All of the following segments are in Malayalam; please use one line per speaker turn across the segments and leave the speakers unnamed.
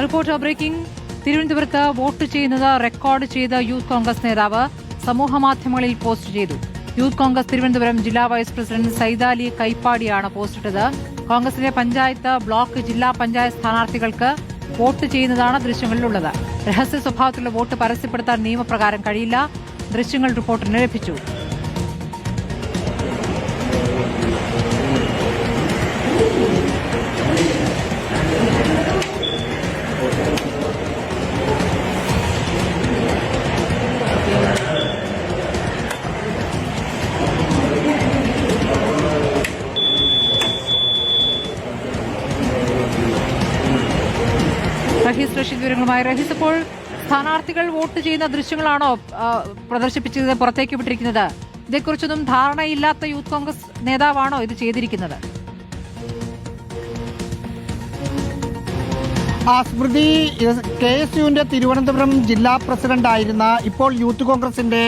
Reporter breaking. തിരുവനന്തപുരത്ത് വോട്ട് ചെയ്യുന്നത് റെക്കോർഡ് ചെയ്ത യൂത്ത് കോൺഗ്രസ് നേതാവ് സമൂഹമാധ്യമങ്ങളിൽ പോസ്റ്റ് ചെയ്തു. യൂത്ത് കോൺഗ്രസ് തിരുവനന്തപുരം ജില്ലാ വൈസ് പ്രസിഡന്റ് സൈദാലി കൈപ്പാടിയാണ് പോസ്റ്റിട്ടത് കോൺഗ്രസിലെ പഞ്ചായത്ത് ബ്ലോക്ക് ജില്ലാ പഞ്ചായത്ത് സ്ഥാനാർത്ഥികൾക്ക് വോട്ട് ചെയ്യുന്നതാണ് ദൃശ്യങ്ങളിലുള്ളത്. രഹസ്യ സ്വഭാവത്തിലുള്ള വോട്ട് പരസ്യപ്പെടുത്താൻ നിയമപ്രകാരം കഴിയില്ല. ദൃശ്യങ്ങൾ റിപ്പോർട്ടിന് ലഭിച്ചു. റഹീസ് റഷീദ് വിവരങ്ങളുമായി റഹീസ് ഇപ്പോൾ സ്ഥാനാർത്ഥികൾ വോട്ട് ചെയ്യുന്ന ദൃശ്യങ്ങളാണോ പ്രദർശിപ്പിച്ചത് പുറത്തേക്ക് വിട്ടിരിക്കുന്നത്? ഇതേക്കുറിച്ചൊന്നും ധാരണയില്ലാത്ത യൂത്ത് കോൺഗ്രസ് നേതാവാണോ ഇത് ചെയ്തിരിക്കുന്നത്?
ആ സ്മൃതി കെ എസ് യുവിന്റെ തിരുവനന്തപുരം ജില്ലാ പ്രസിഡന്റ് ആയിരുന്ന ഇപ്പോൾ യൂത്ത് കോൺഗ്രസിന്റെ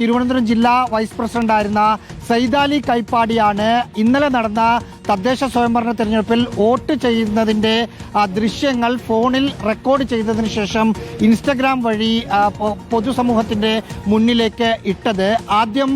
തിരുവനന്തപുരം ജില്ലാ വൈസ് പ്രസിഡന്റ് ആയിരുന്ന സൈദാലി കൈപ്പാടിയാണ് ഇന്നലെ നടന്ന തദ്ദേശ സ്വയംഭരണ തെരഞ്ഞെടുപ്പിൽ വോട്ട് ചെയ്യുന്നതിന്റെ ദൃശ്യങ്ങൾ ഫോണിൽ റെക്കോർഡ് ചെയ്തതിന് ശേഷം ഇൻസ്റ്റഗ്രാം വഴി പൊതുസമൂഹത്തിന്റെ മുന്നിലേക്ക് ഇട്ടത്. ആദ്യം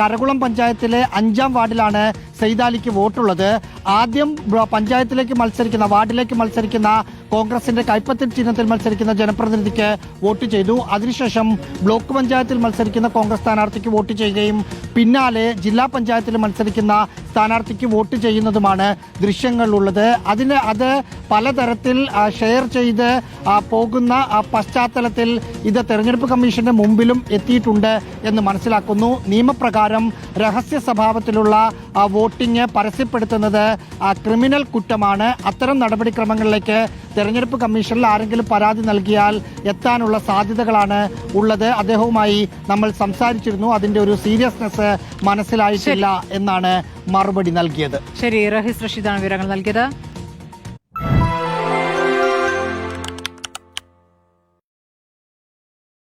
കരകുളം പഞ്ചായത്തിലെ അഞ്ചാം വാർഡിലാണ് സെയ്താലിക്ക് വോട്ടുള്ളത്. ആദ്യം പഞ്ചായത്തിലേക്ക് മത്സരിക്കുന്ന വാർഡിലേക്ക് മത്സരിക്കുന്ന കോൺഗ്രസിന്റെ കൈപ്പത്തിൽ ചിഹ്നത്തിൽ മത്സരിക്കുന്ന ജനപ്രതിനിധിക്ക് വോട്ട് ചെയ്തു. അതിനുശേഷം ബ്ലോക്ക് പഞ്ചായത്തിൽ മത്സരിക്കുന്ന കോൺഗ്രസ് സ്ഥാനാർത്ഥിക്ക് വോട്ട് ചെയ്യുകയും പിന്നാലെ ജില്ലാ പഞ്ചായത്തിൽ മത്സരിക്കുന്ന സ്ഥാനാർത്ഥിക്ക് വോട്ട് ചെയ്യുന്നതുമാണ് ദൃശ്യങ്ങളുള്ളത് അതിന് അത് പലതരത്തിൽ ഷെയർ ചെയ്ത് പോകുന്ന പശ്ചാത്തലത്തിൽ ഇത് തെരഞ്ഞെടുപ്പ് കമ്മീഷന്റെ മുമ്പിലും എത്തിയിട്ടുണ്ട് എന്ന് മനസ്സിലാക്കുന്നു. നിയമപ്രകാരം രഹസ്യ സ്വഭാവത്തിലുള്ള വോട്ടിംഗ് പരസ്യപ്പെടുത്തുന്നത് ആ, ക്രിമിനൽ കുറ്റമാണ്. അത്തരം നടപടിക്രമങ്ങളിലേക്ക് തെരഞ്ഞെടുപ്പ് കമ്മീഷനിൽ ആരെങ്കിലും പരാതി നൽകിയാൽ എത്താനുള്ള സാധ്യതകളാണ് ഉള്ളത്. അദ്ദേഹവുമായി നമ്മൾ സംസാരിച്ചിരുന്നു. അതിന്റെ ഒരു സീരിയസ്നെസ് മനസ്സിലായിട്ടില്ല എന്നാണ് മറുപടി നൽകിയത്.
ശരി റഹീസ് റഷീദാണ് വിവരങ്ങൾ നൽകിയത്.